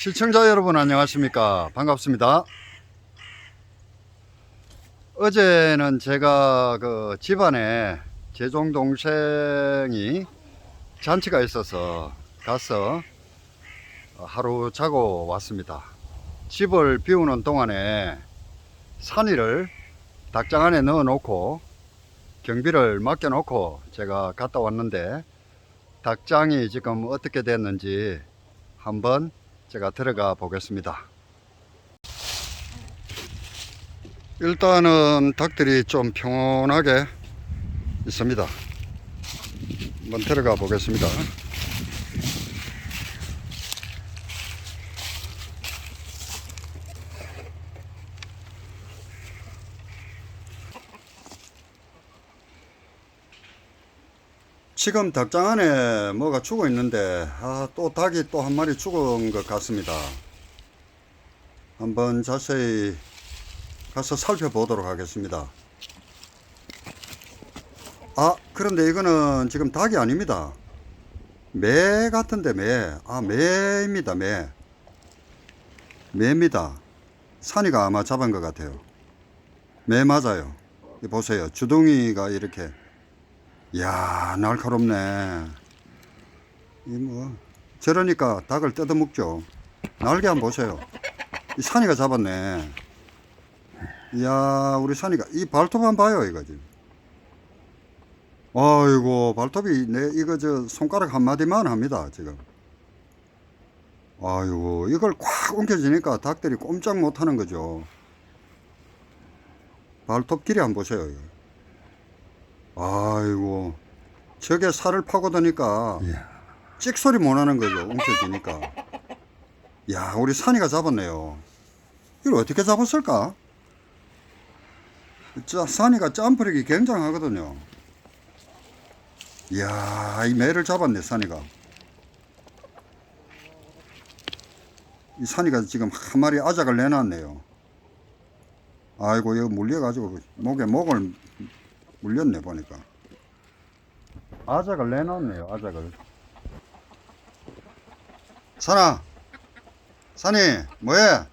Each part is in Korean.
시청자 여러분 안녕하십니까? 반갑습니다. 어제는 제가 그 집안에 제종 동생이 잔치가 있어서 가서 하루 자고 왔습니다. 집을 비우는 동안에 산이를 닭장 안에 넣어 놓고 경비를 맡겨 놓고 제가 갔다 왔는데 닭장이 지금 어떻게 됐는지 한번 제가 들어가 보겠습니다. 일단은 닭들이 좀 평온하게 있습니다. 한번 들어가 보겠습니다. 지금 닭장 안에 뭐가 죽어 있는데 아, 또 닭이 또 한 마리 죽은 것 같습니다. 한번 자세히 가서 살펴보도록 하겠습니다. 아 그런데 이거는 지금 닭이 아닙니다. 매 같은데 매. 아 매입니다 매. 매입니다. 산이가 아마 잡은 것 같아요. 매 맞아요. 이 보세요. 주둥이가 이렇게 이 야 날카롭네. 이 뭐 저러니까 닭을 뜯어 먹죠. 날개 한번 보세요. 이 산이가 잡았네. 이야 우리 산이가 이 발톱 한번 봐요 이거 지금. 아이고 발톱이 내 이거 저 손가락 한 마디만 합니다 지금. 아이고 이걸 꽉 옮겨지니까 닭들이 꼼짝 못하는 거죠. 발톱 길이 한번 보세요 이거. 아이고. 저게 살을 파고드니까 찍소리 못 하는 거죠 움켜쥐니까. 야 우리 산이가 잡았네요. 이걸 어떻게 잡았을까? 자, 산이가 점프력이 굉장하거든요. 이야 이 매를 잡았네 산이가. 이 산이가 지금 한 마리 아작을 내놨네요. 아이고 이거 물려가지고 목에 목을 물렸네 보니까. 아작을 내놨네요 아작을. 산아! 산이 뭐해?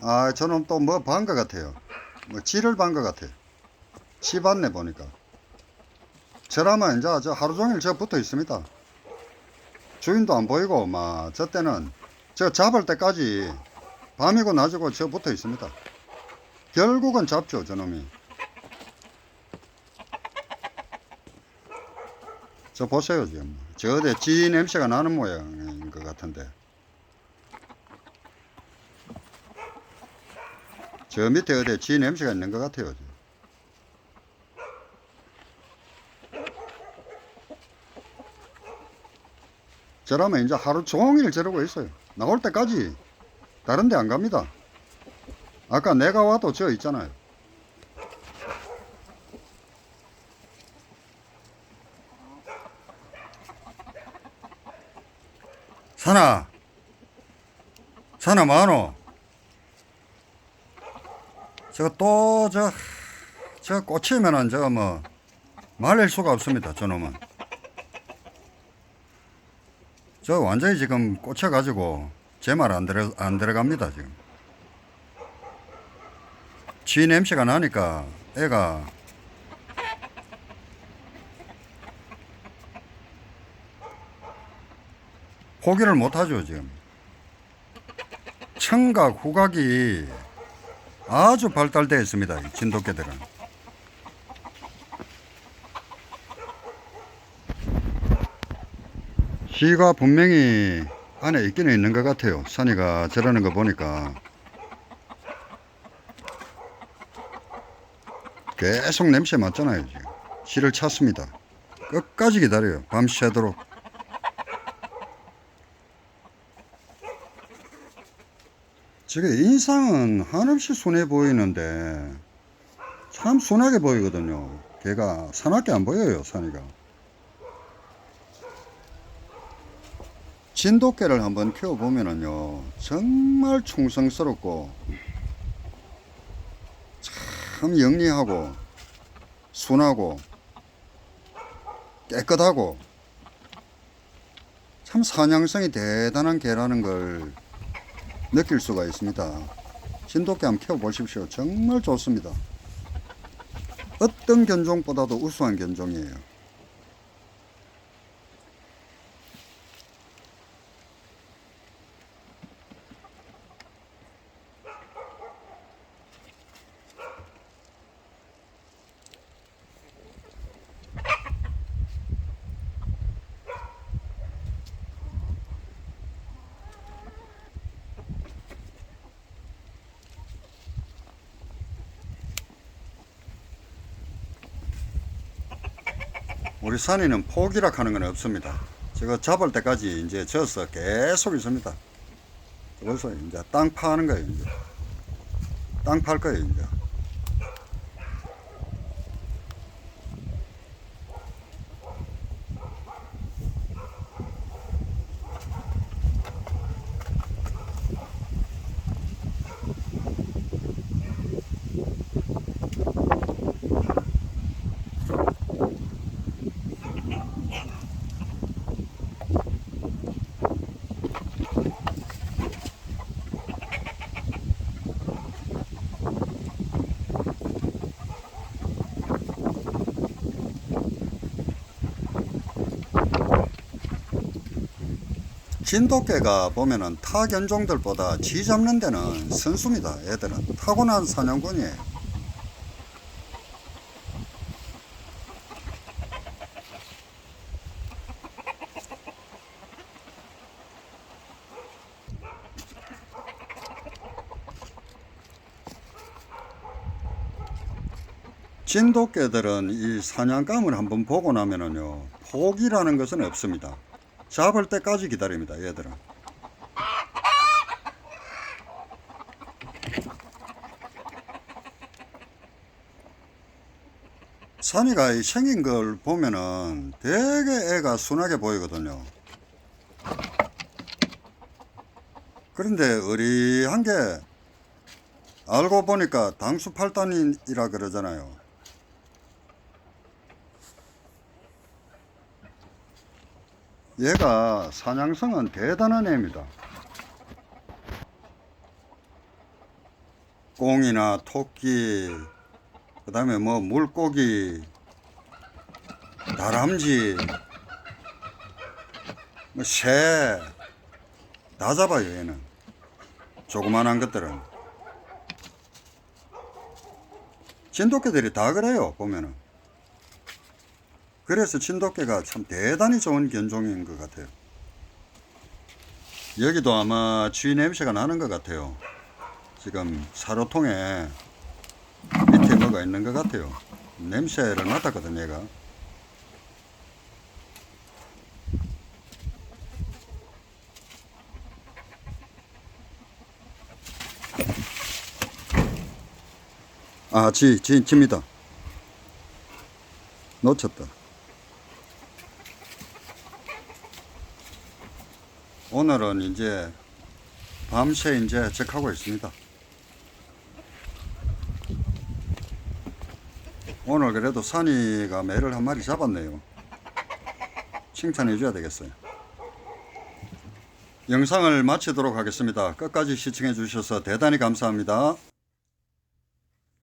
아 저놈 또 뭐 반 것 같아요. 뭐 쥐를 반 것 같아. 쥐 봤네 보니까. 저라면 이제 저 하루 종일 저 붙어 있습니다. 주인도 안 보이고 막저 때는 저 잡을 때까지 밤이고 낮이고 저 붙어 있습니다. 결국은 잡죠 저놈이 저 보세요 지금. 저 어디 지 냄새가 나는 모양인 것 같은데. 저 밑에 어디 지 냄새가 있는 것 같아요 지금. 저라면 이제 하루 종일 저러고 있어요. 나올 때까지 다른 데 안 갑니다. 아까 내가 와도 저 있잖아요 산아 산아 뭐하노? 저거 또저저 꽂히면은 저거 뭐 말릴 수가 없습니다 저놈은. 저 완전히 지금 꽂혀가지고 제 말 안 들어 안 들어갑니다 지금. 쥐 냄새가 나니까 애가 포기를 못하죠 지금. 청각 후각이 아주 발달되어 있습니다 이 진돗개들은. 쥐가 분명히 안에 있기는 있는 것 같아요. 산이가 저러는 거 보니까. 계속 냄새 맡잖아요 지금. 쥐를 찾습니다. 끝까지 기다려요. 밤새도록 저게 인상은 한없이 순해 보이는데 참 순하게 보이거든요. 걔가 사납게 안 보여요, 산이가. 진돗개를 한번 키워보면은요, 정말 충성스럽고, 참 영리하고, 순하고, 깨끗하고, 참 사냥성이 대단한 개라는 걸 느낄 수가 있습니다. 진돗개 한번 키워보십시오. 정말 좋습니다. 어떤 견종보다도 우수한 견종이에요. 우리 산에는 포기라 하는 건 없습니다. 저거 잡을 때까지 이제 져서 계속 있습니다. 벌써 이제 땅 파는 거예요, 이제. 땅 팔 거예요, 이제. 진돗개가 보면은 타 견종들보다 쥐 잡는 데는 선수입니다. 애들은 타고난 사냥꾼이에요. 진돗개들은 이 사냥감을 한번 보고 나면은요 포기라는 것은 없습니다. 잡을 때까지 기다립니다. 얘들은. 산이가 이 생긴 걸 보면은 되게 애가 순하게 보이거든요. 그런데 어리한 게 알고 보니까 당수 팔단이라 그러잖아요. 얘가 사냥성은 대단한 애입니다. 꽁이나 토끼, 그 다음에 뭐 물고기, 다람쥐, 뭐 새, 다 잡아요, 얘는. 조그만한 것들은. 진돗개들이 다 그래요, 보면은. 그래서 진돗개가 참 대단히 좋은 견종인 것 같아요. 여기도 아마 쥐 냄새가 나는 것 같아요. 지금 사료통에 밑에 뭐가 있는 것 같아요. 냄새를 맡았거든, 얘가. 아, 쥐, 쥐, 쥐입니다. 놓쳤다. 오늘은 이제 밤새 이제 적하고 있습니다. 오늘 그래도 산이가 매를 한 마리 잡았네요. 칭찬해 줘야 되겠어요. 영상을 마치도록 하겠습니다. 끝까지 시청해 주셔서 대단히 감사합니다.